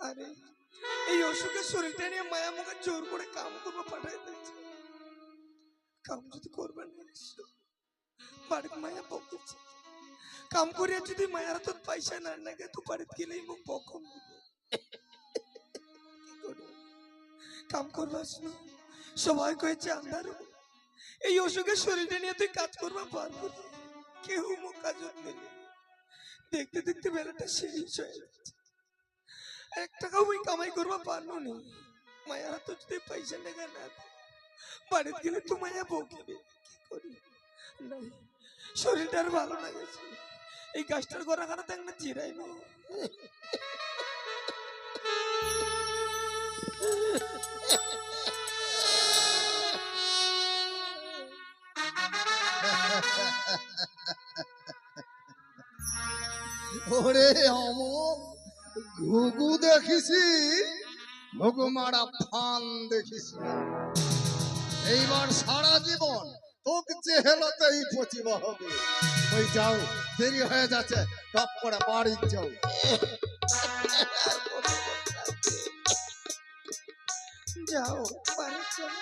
আরে, এই অসুখের শরীরটা নিয়ে মায়া মুখে জোর করে কাম করব পাঠাই দিয়েছে। কাম যদি করবে না বাড়িতে মায়া বকছে। কাম করিয়া যদি মায়ার তোর পয়সা না নাগে তো বাড়িতে গেলেই মুখ বকম? কাম করবাস না। সবাই কয়েছে, আন্ধার এই অসুখের শরীরটা নিয়ে তুই কাজ করবা পারব। কেউ মুখ কাজ দেখতে দেখতে বেলাটা শেষ হয়ে যাচ্ছে। এক টাকাও ওই কামাই করবা পারল নি। মায়ের হাতে যদি পয়সা লেগে না বাড়িতে গেলে তো মায়া বকিবে কি করি? নাই, শরীরটা আর ভালো লাগেছে এই গাছটার গোড়া গড়া খানাতে একটা জিরাই নো ওরে অমর। ঘুঘু দেখিছি ঘুঘু মারা ফান দেখিছি। এইবার সারা জীবন তোকে চেহেলাতেই পচিবা হবে। ওই যাও দেরি হয়ে যাচ্ছে টপ করে বাড়ি যাও। যাও বাড়ি চলো।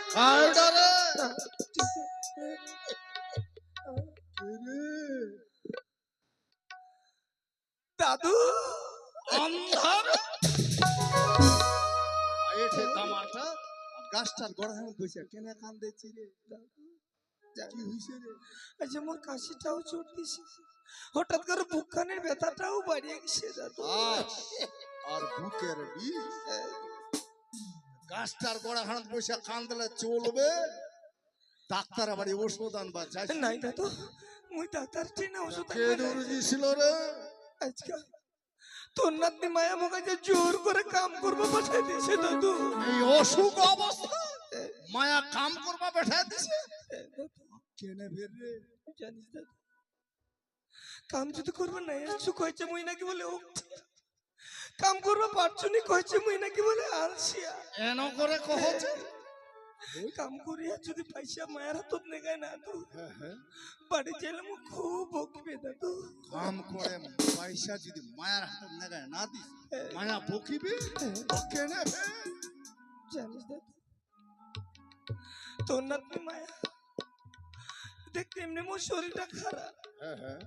দাদু! অন্ধার এঠে তামাটা গাছটার গোড়া হেমন বসে কেনে রে কি হইছে রে? আচ্ছা মোর কাশিটাও চোট দিছে হঠাৎ করে বুকখানের ব্যথাটাও বাড়িয়ে গেছে দাদু। আর বুকের বিষ। গাছটার গোড়া হাত বসে কান্দলে চলবে। ডাক্তার আবার ওষুধ আনবা যাই নাই দাদু মুই ডাক্তার টিনা ওষুধ কে দূর ছিল রে? আজকাল তোর নাতনি মায়া যে জোর করে কাম করব পাঠাই দিয়েছে দাদু এই অসুখ অবস্থা। মায়া কাম করবা বেঠা দিছে কেনে ফের রে? জানিস দাদু কাম যদি করব না এসু কয়েছে মুই নাকি বলে ও কাম করব পারছ নি কয়েছে মুই নাকি বলে আলসিয়া। এন করে কহছে কাম করিয়া যদি পয়সা মায়ের হাতত নেগায় না তো? বাড়ি চাইলে মু খুব বকবে দাদু কাম করে পয়সা যদি মায়ার হাতে নেগায় না দিস মায়া বকিবে? কেনে ফের জানিস দাদু তোর নাতনি মায়া দেখতে এমনি মোর শরীরটা খারাপ। হ্যাঁ হ্যাঁ।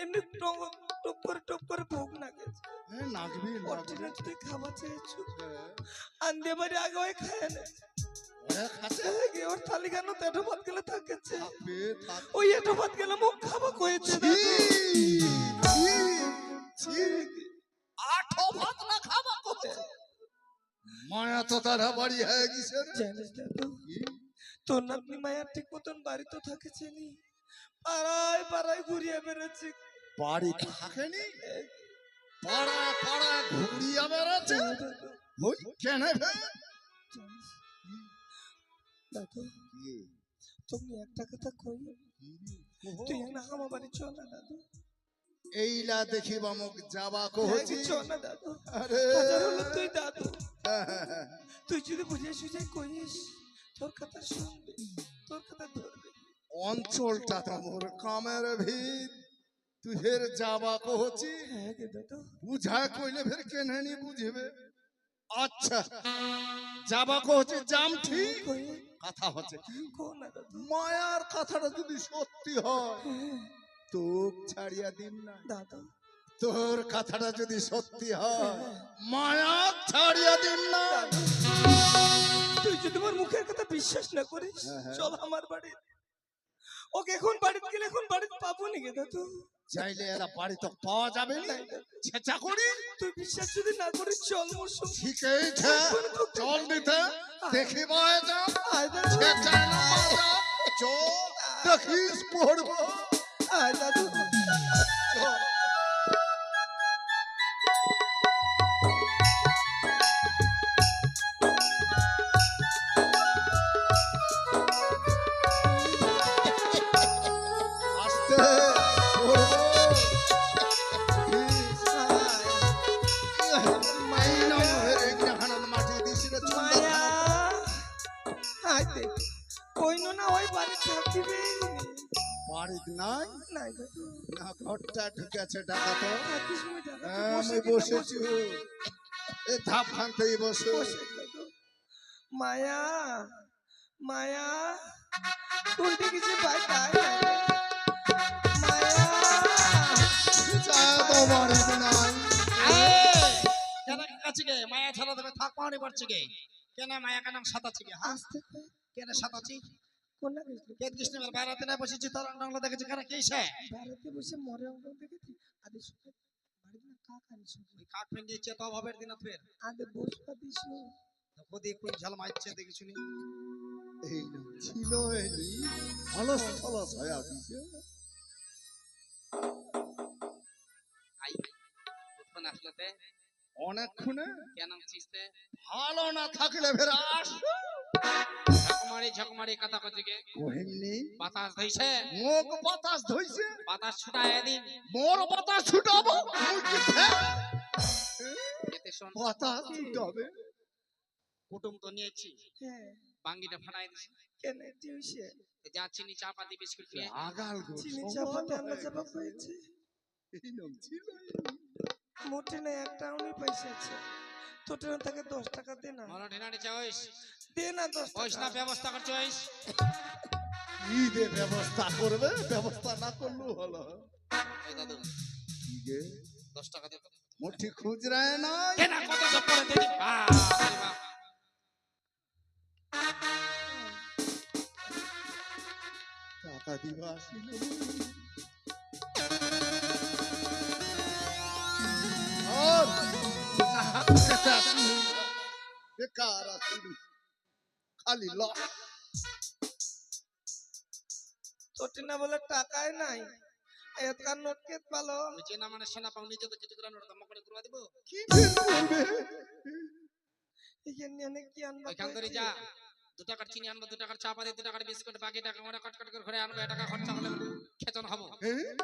এমনি টপ করে টপ করে ভোগ না গেছে হ্যাঁ নাচবি অর্টিনা খাবার চেয়েছো। হ্যাঁ। আন্দে বাড়ি আগে খায় না ওরে খাচ্ছে ওর থালি কেন তো ভাত গেলে থাকেছে থাকবে থাকবে ওই এটো ভাত গেলে মুখ খাবা কয়েছে ছি, ছি, ছি। আঠো ভাত না খাবা কত? মায়া তো তারা বাড়ি হয়ে গেছে। জানিস দাদু তোর নাতনি ঠিক মতন বাড়ি তো থাকেছে নি পাড়ায় পাড়ায় ঘুরিয়ে বেড়াচ্ছে। বাড়ি থাকেনি। পাড়া পাড়া ঘুরিয়া বেড়াচ্ছে। দাদু। ওই কেনে দাদু। তুমি একটা কথা কই? তুই না আমার বাড়ি চল না দাদু। এইলা মুখ যাবা হ্যাঁ, কহছি চল না দাদু। আরে। তুই দাদু। তুই যদি বুঝে সুঝে কইস তোর কথা শুনবে তোর কথা ধরবে। অঞ্চলটা তো মোর কামের ভিত। তুই ফের যাবা কহছি হ্যাঁ বুঝা কইলে ফের কেনে নি বুঝবে। আচ্ছা। যাবা কহছি জাম ঠিক? কথা হচ্ছে। কি কো মায়ার কথাটা যদি সত্যি হয় হ্যাঁ, তোক ছাড়িয়া দিন না। দাদু। তোর কথাটা যদি সত্যি হয় মায়া ছাড়িয়া দিন না। তুই যদি আমার মুখের কথা বিশ্বাস না করিস হ্যাঁ, হ্যাঁ। চল আমার বাড়ি। ওকে এখন বাড়িতে গেলে এখন বাড়িতে পাবো নাকি দাদু? চাইলে এরা বাড়ি তো পাওয়া যাবে না। ছেচা করি তুই বিশ্বাস যদি না করিস চল মোর সঙ্গে। ঠিক আছে। চল দিতে। দেখিবায় যা। আয় দাদু। ছেচা না চল। দেখিস পড়ব। আয় দাদু। নাই? না ঘরটা ঢুকেছে তো হ্যাঁ, আমি বসে। বসেছি এই ধাপ খানতেই বসে বসে দাদু মায়া। কিছু পাই তাই নাই। কেন ছাড়া দেবে থাক পাওনি পারছি গে। কেন মায়া কেন সাতাচ্ছি গে হ্যাঁ? আসতে কই, কেন সাতাচ্ছি গেছিল কে কৃষ্ণ বাইরাতে না বসেছি তোর বাংলা দেখেছি কেন কে সে? ভারতে বসে মরে অঙ্ক দেখেছি আদে সুখে বাড়িতে না কাক আনিস ওই কাঠ ভেঙে চেয়ে তো অভাবের দিন ফের। আদে বসবা দিস খুদি কোন ঝাল মারছে দেখি শুনি এই ছিল এলি অলস থলস হয়ে উঠিছে। আই উৎপন্ন আসলেতে অনেকক্ষণে কেন চিস্তে ভালো না থাকলে ফের আস ঝকমারি ঝকমারি কথা কচ্ছে গে বাতাস ধইছে? মুখ বাতাস ধইছে? বাতাস ছুটায় দিন মোর বাতাস ছুটাবো? মুই এতে শোন। বাতাস ছুটাবে? কুটুম তো নিয়েছি। হ্যাঁ। বাঙ্গিটা ফাটাই দিছি। কেন যা চিনি চা পাতি বিস্কুট নিয়ে আগাল গো চিনি চাপা। পেয়েছে এই নাম ছিল। মোটে না একটা উনি পয়সা আছে। তোটের তাকে দশ টাকা দে না। চাইস দে না দশ না টাকা ব্যবস্থা করছিস কি দে ব্যবস্থা করবে ব্যবস্থা না করলেও হলো। দাদু কি গে দশ টাকা দে মুঠি খুচরায় কত বাপ। টাকা দিবা আসিল। কেটে বেকার মানে আনবা ওইখান চা পাতি দু বিস্কুট বাকি টাকা আমরা কট কট করে ঘরে আনব টাকা খরচা খেতন হব হ্যাঁ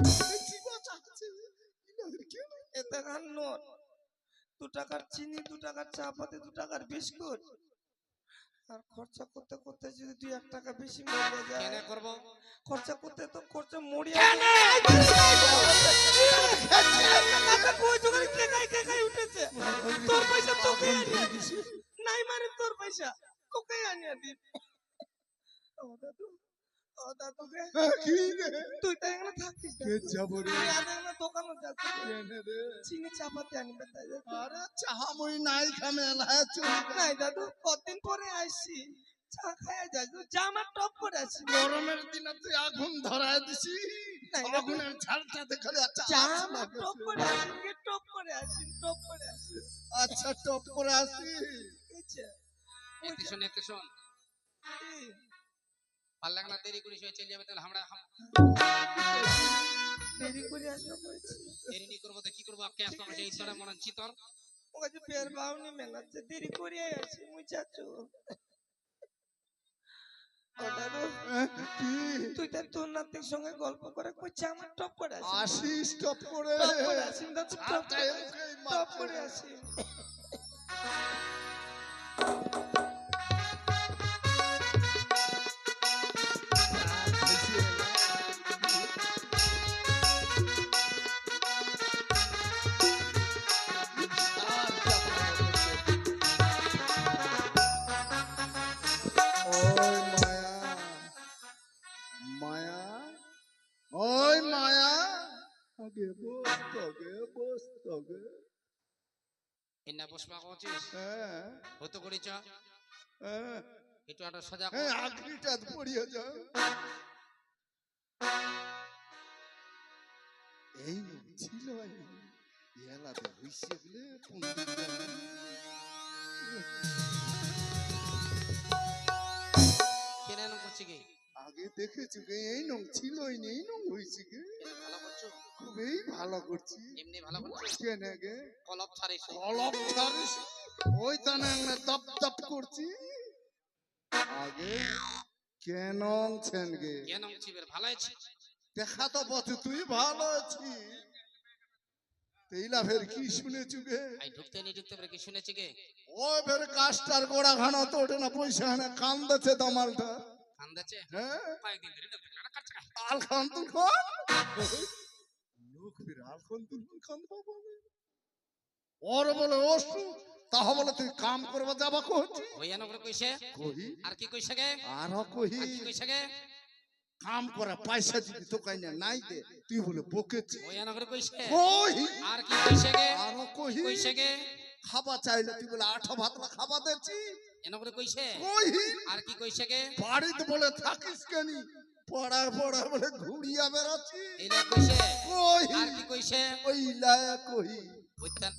দু টাকার চিনি দু টাকার চা পাতি দু টাকার বিস্কুট। আর খরচা করতে করতে যদি দুই এক টাকা বেশি মরে যায়। কেনে করব? খরচা করতে তো খরচা উঠেছে? তোর পয়সা তোকে নাই মারে তোর পয়সা তোকে আনিয়া দিন দাদু। তুই তো এখানে থাকিস না। রে? তুই আর এখানে দোকানে যাচ্ছিস কেনে রে? চিনি চাপাতি আনবে তাই আরে চাহা নাই খামে নাই দাদু কতদিন পরে আসছি চা খায় যাস জামা টপ করে আছি গরমের দিনে তুই আগুন ধরায় দিছি। আগুনের ঝালটা দেখলে আচ্ছা জামা টপ করে আছি টপ করে আছি টপ করে আছি আচ্ছা টপ করে আসি? এতে শোন এতে শোন? ভালো লাগে না দেরি করিস হয়ে চলে যাবে তাহলে আমরা দেরি করে আসব দেরি নি করব তো কি করব? আজকে আসব? আমরা এই তোরা মনে হচ্ছে তোর। ও কাছে বের বাউনি মেলাচ্ছে দেরি করে আসি মুই চাচু। কি? তুই তার তোর নাতির সঙ্গে গল্প করে কই জামা টপ করে আসি আসিস টপ করে। টপ করে আসি টপ করে আসি বসবা করছিস হ্যাঁ। হতো করিছ হ্যাঁ। একটু একটা সোজা কর। হ্যাঁ আগলিটা পড়িয়ে যা। এই ছিল এলাতে হইছে বলে কেনে করছি কি আগে দেখেছি এই নং ছিলই নেই নং হইছে গে। কেনে ভালো করছ? খুবই ভালো করছি। এমনি ভালো করছ? কেনে গে। কলপ ছাড়িস কলপ ছাড়িস ওই তানে আমরা দপ দপ করছি। আগে কেন ছেন গে? কেন চিবের ভালো আছে। দেখা তো পথে তুই ভালো আছি। তেইলা ফের কি শুনেছু গে? আই ঢুকতে নি ঢুকতে পারে কি শুনেছি কে ও ফের কাস্টার গোড়া খানা তো ওঠে না পয়সা হানে কান্দাছে দামালটা। কান্দাচ্ছে হ্যাঁ। কয়েকদিন ধরে না কাটছে আল খান তুল খান তুল ওর বলে অসু তাহা বলে তুই কাম করবা যাবা করে কইছে? আর কি কইছে গে? আর কহি আর কি কইছে গে? কাম করা পয়সা যদি তো কাই না নাই দে তুই বলে বকেছি। ওই করে কইছে? কহি আর কি কইছে গে? আর কহি কইছে গে? খাবা চাইলে তুই বলে আঠা ভাতলা খাবা দেছি। এনে করে কইছে? কহি আর কি কইছে গে? বাড়িতে বলে থাকিস কেনি? পড়া পড়া বলে ঘুরিয়া বেড়াচ্ছি। এইলা কইছে? কহি আর কি কইছে? ওই কহি ওইতান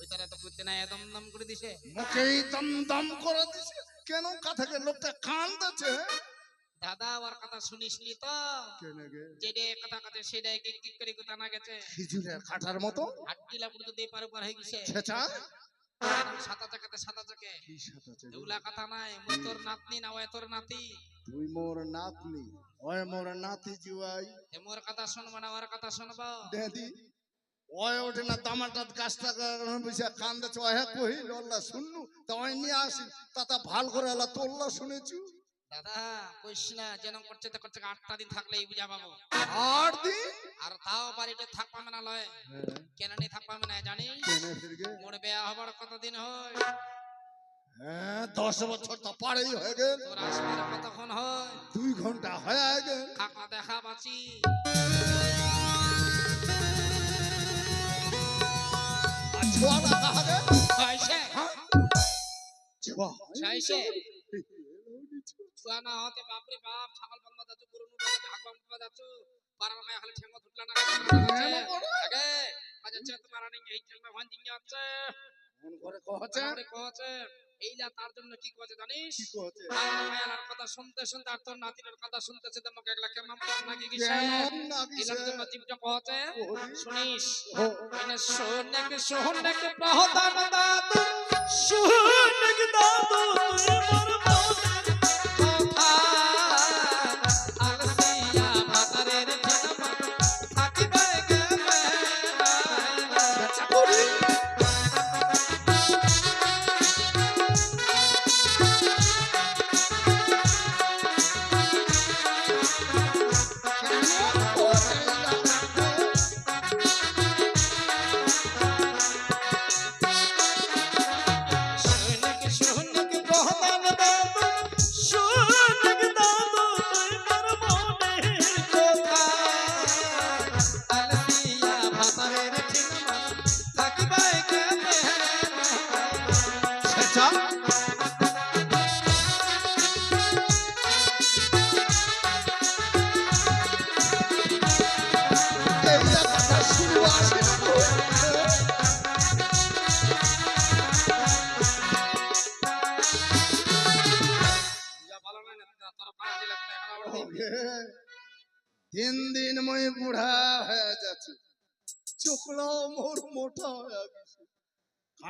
ওইতান এত করতে নাই একদম দম করে দিছে। মুখেই দম দম করে দিছে। কেন কাথাকে লোকটা কান্দাছে দাদা ওর কথা শুনিস নি তো? যেডে কথা কথা সেটাই কি কি করে কথা না গেছে। খিজুরের কাঠার মতো? হাটকিলা পুরো দিয়ে পার হয়ে গেছে। ছেচা? সাতা চাকাতে সাতা চাকে কি সাথ আছে এগুলা কথা নাই মুই তোর নাতনি না ওই তোর নাতি? তুই মোর নাতনি ওই মোর নাতি জুয়াই এ মোর কথা শুনব না ওর কথা শুনব? দেদি ওই ওঠে না তামাটাত গাছটা বসে কান্দাছে ওই কহি লল্লা শুননু তা নিয়ে আসি তাতা ভালো করে আলা তোল্লা শুনেছু? দাদা কইস না যেন করছে তো করছে আটটা দিন থাকলে এই বুঝা পাবো। আট দিন? আর তাও বাড়িতে থাকপাবে না লয়। কেন নি থাকপাবে না জানি মোর বেয়া হবার কতদিন হয়? হ্যাঁ দশ বছর তো পারেই হয়ে গেল। তোর আসবার কতক্ষণ হয়? দুই ঘণ্টা হয়ে গেল। কাকা দেখা বাঁচি। হয়েছে ছোয়া হয়েছে ছুয়া না হতে বাপরে বাপ ছাগল যাচ্ছ গরু নুবা যাচ্ছ হাক বন্ধ যাচ্ছ পারার মায় খালি ঠেঙ্গো ধুটলা না আগে আজ আছে তোমার আনি এই ঠেঙ্গো ভাঞ্জি যাচ্ছে মন করে কহছে আমারে কহছে এইলা তার জন্য কি কহছে জানিস কি কহছে মায়ের কথা শুনতে শুনতে আর তোর নাতির কথা শুনতে শুনতে আমাকে একলা কেমন নাকি নাগিছে? এলাম জন্য জীবটা কহছে শুনিস ও, এনে সোনক সোনক প্রহদান দাদু সোনক দাদু তুই মোর মনের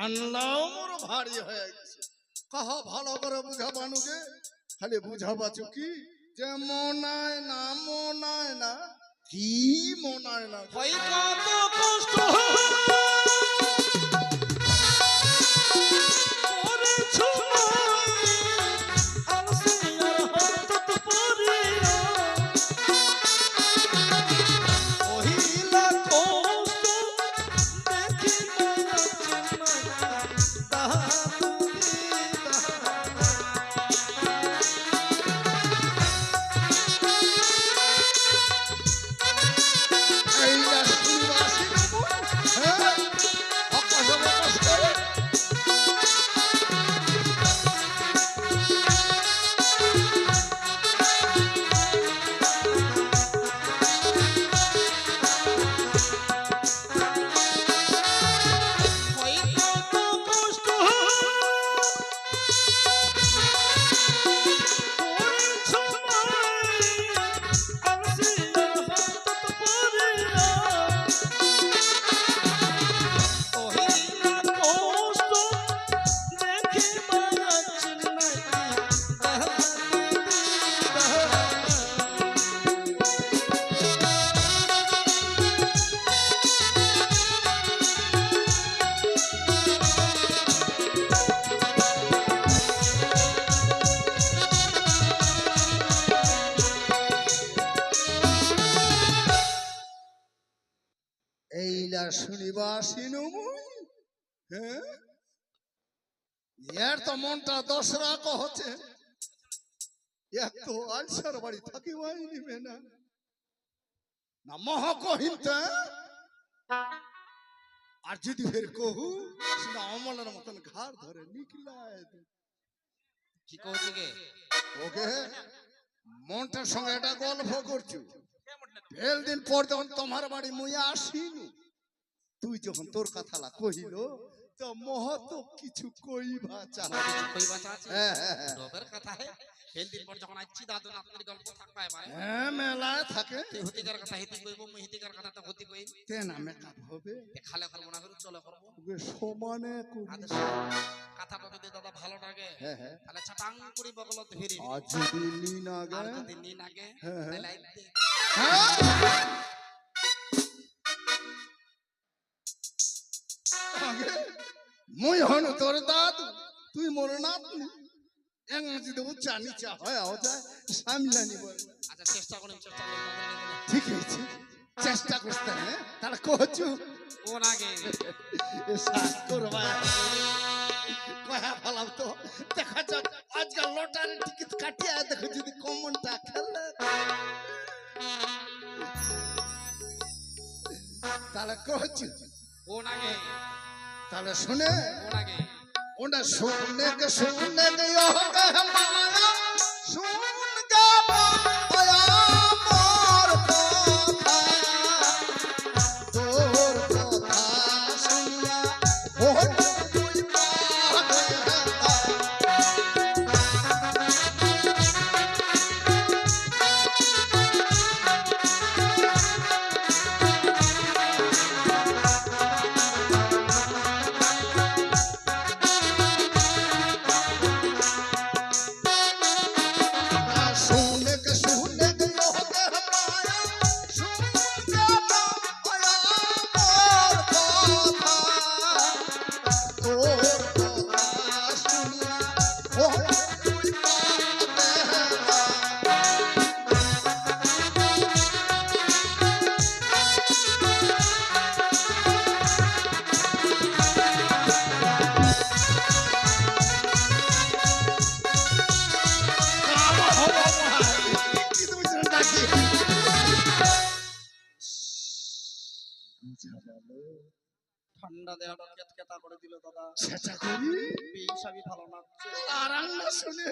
কানলাও মোর ভারী হয়ে গেছে। কহ ভালো করে বুঝা গে খালি বুঝাবাছু কি? যে মনায় না মনায় না কি মনায় না? কষ্ট। এর তো মনটা দশরা কহছে এক তো আলসার বাড়ি থাকিবাই নিবে না। না মহ কহিনতে আর যদি ফের কহু সেটা অমলের মতন ঘাড় ধরে নিকলায়। কি কହୁছি কে? ওকে মনটার সঙ্গে এটা গল্প করছু। ফেল দিন পর যখন তোমার বাড়ি মুই আসিনু তুই যখন তোর কথালা কহিল তো মহত কিছু কইবা চাহ কই বাঁচা আছে। হ্যাঁ হ্যাঁ হ্যাঁ। রবের কথা হে। দিন পর যখন আইছি দাদু নাতনির গল্প থাকবা এবারে হ্যাঁ? মেলায় থাকে। তুই হতিকার কথা হিতি কইব মুই হিতিকার কথা তো হতি কই তে না মেকআপ হবে। খালে করব না করে চলে করব। সমানে করি। কথাটা যদি দাদা ভালো লাগে। হ্যাঁ হ্যাঁ। তাহলে চাটাং করি বগল ধরি আজ যদি নি না আর গে যদি নি নাগে হ্যাঁ, হ্যাঁ। তাহলে হ্যাঁ? হনু তোর দাদু তুই মোর নাতনি এং যদি উচ্চা নিচা হয় সামলানি বল আচ্ছা চেষ্টা করি চেষ্টা করি ঠিক আছে চেষ্টা করতে হ্যাঁ? তাহলে এ সাত করবা। কয়া ফলাম তো। দেখা যাক আজকাল লটারি টিকিট কাটিয়ে দেখো যদি কমনটা খেলে। তাহলে ও নাগে তাহলে শুনে ও হবে ওনা সেটা করি। বেইসাবি ভালো না আর আল্লাহ শুনে।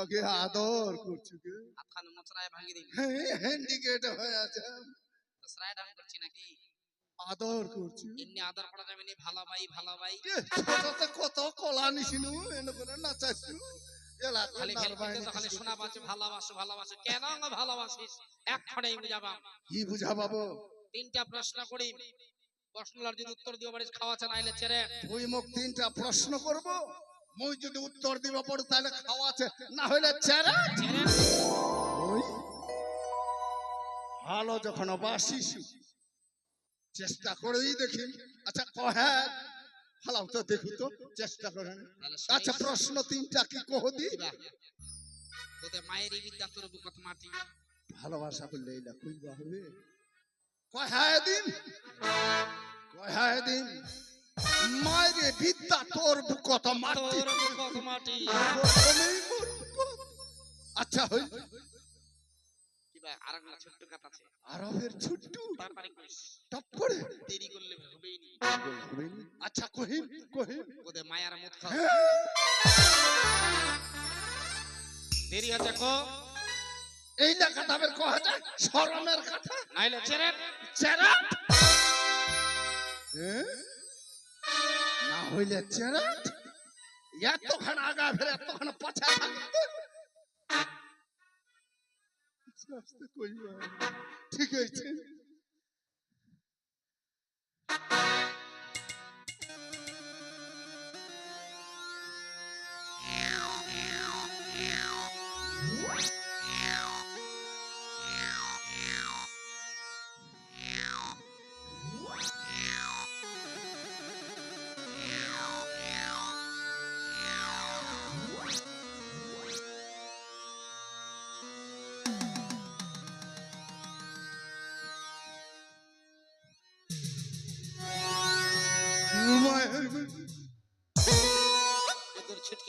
আগে আদর করছু গে হাতখান মচরায় ভাঙি দিই হ্যান্ডিকেট হয়ে আছে। দসরায় ডাং করছি? নাকি আদর করছু এমনি আদর করা যাবে নি ভালো ভাই ভালো ভাই কত কলা নিছিনু এনে করে নাচাইছু এলা খালি শোনা ভালোবাসো ভালোবাসো। কেন ভালোবাসিস? এক খড়েই বুঝাবাম। কি বুঝা বাবু তিনটা প্রশ্ন করি। প্রশ্নগুলোর যদি উত্তর দিও পারিস খাওয়াছে নাইলে ছেড়ে। তুই মোক তিনটা প্রশ্ন করব। মুই যদি উত্তর দিব পড়ে তাহলে খাওয়া আছে না হইলে ছেড়ে। ওই ভালো যখন বাসিস চেষ্টা করেই দেখি। আচ্ছা কহে হালাও তো দেখু তো চেষ্টা করে আচ্ছা প্রশ্ন তিনটা কি কহ দি? তোদের মায়েরই বিদ্যা তোর বুকত মাটি। ভালোবাসা করলে এইলা কইবা হবে কহায় দিন? কহায় দিন? মায়ের বিদ্যা তোর বুকত মাটি। আচ্ছা হই। আরবের ছুট্টু। টপ করে। দেরি করলে হবেই নি আচ্ছা কহিম কহিম ওদের মায়ার মুখ দেরি হচ্ছে কো? এই না কথা বের কহা যায় শরমের কথা। নাইলে ছেড়ে চেরা না হইলে চেরা এতখান আগা ফের এতখান পাছা থাকতে ঠিক আছে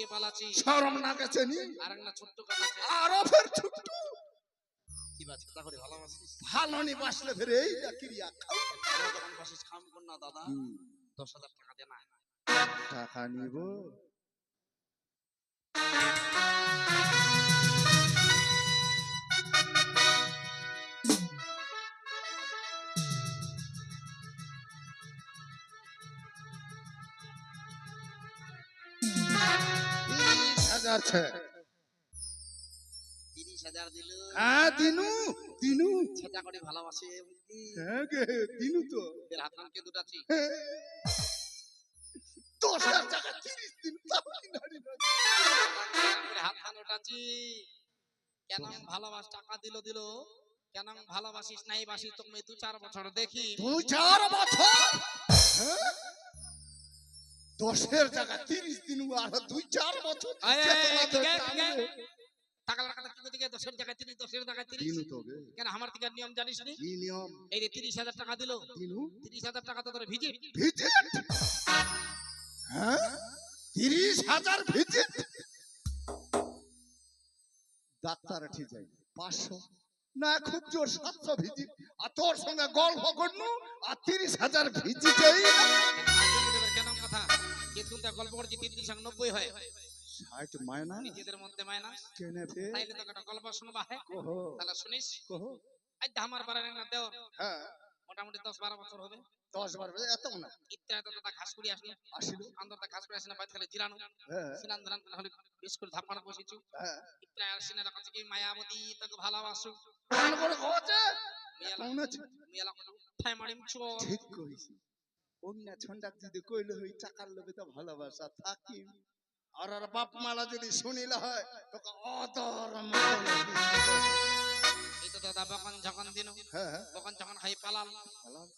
তোর ছিটকে পালাচ্ছি। শরম না গেছে নি আরেকটা ছোট্ট কথা আরও ফের ছুট্টু। কি বাজ কথা করে ভালোবাসিস? ভালো নি বাসলে ফের এই ক্রিয়া। খাও যখন বাসিস খাম কর না দাদা। দশ হাজার টাকা দে না। টাকা নিব। হাজার তিরিশ হাজার দিল। হ্যাঁ দিনু দিনু। ছেটা করে ভালোবাসে হ্যাঁ গে দিনু তো। এর হাত কানকে দুটাছি হ্যাঁ। দশ হাজার টাকা তিরিশ দিন তাহলে নারী না। করে হাত কান ওটাছি কেন ভালোবাস টাকা দিল দিল। কেন ভালোবাসিস নাই বাসিস তুমি দু চার বছর দেখি। দুই চার বছর? হ্যাঁ? দশের জায়গা তিরিশ দিন আর দুই চার বছর হ্যাঁ? ডাক্তার ঠিক পাঁচশো? না খুব জোর সাতশো ভিজিট। আর তোর সঙ্গে গল্প করনু আর তিরিশ হাজার ভিজিটেই কিন্তু তা গল্প করছি আর নব্বই হয়। ষাট মায়না নিজেদের মধ্যে মাইনাস। কেনে ফে তাইলে তো একটা গল্প শুনবা হে কহো। তাহলে শুনিস? কহো। আজ আমার পাড়ার না দেও হ্যাঁ। মোটামুটি দশ বারো বছর হবে। দশ বার বাজে এত না। ইত্যাদি তো দাদা ঘাস করে আসলো। আসিল। আন্দরটা ঘাস করে আসলে বাইরে খালি জিরানো। হ্যাঁ। সিনান ধান হলে বেশ করে ধাপানো বসেছু। হ্যাঁ। ইত্যাদি আর সিনে রাখছে কি মায়াবতী তোকে ভালোবাসু। কান করে কহছে মিয়ালা মিয়ালা ঠাই মারিম চোর। ঠিক কইছি। অন্য ছন্ডাক যদি কইলে হই টাকার লোভে তো ভালোবাসা থাকি। আর আর বাপ মালা যদি শুনিলে হয় তোকে অদর মতন দাদা বকন যখন দিন। হ্যাঁ হ্যাঁ, বকন যখন খাই পালাম।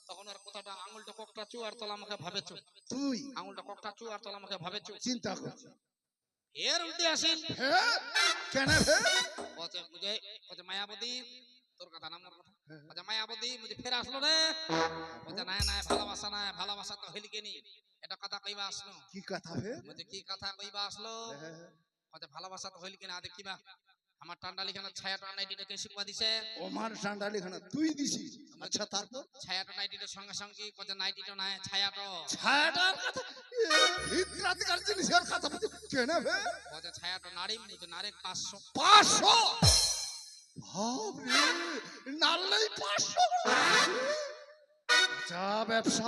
তখন ওর কথাটা আঙুলটা কোকটা চু আর তোলা মুখে ভাবেছু তুই? আঙুলটা কোকটা চু আর তোলা মুখে ভাবেছু চিন্তা করছি? এর উল্টে কেন হে মায়াবতী তোর কথা নাম আচ্ছা মায়াবতী বুঝি ফের আসলো এটা কথা কইবা আসলো। কথা কি কথা কইবা আসলো? হ্যাঁ। বলছে ভালোবাসা তো হইলি কে শিখবা দিছে? ওমার টান্ডালিখানা তুই দিছি। আচ্ছা তারপর? ছায়া সঙ্গে সঙ্গে কত নাইটিটা না ছায়াটো? ছায়াটার কথা ছায়াটো নারী মুজ নারে 500 500 ভাবরে নাললেই পাঁচশো যা ব্যবসা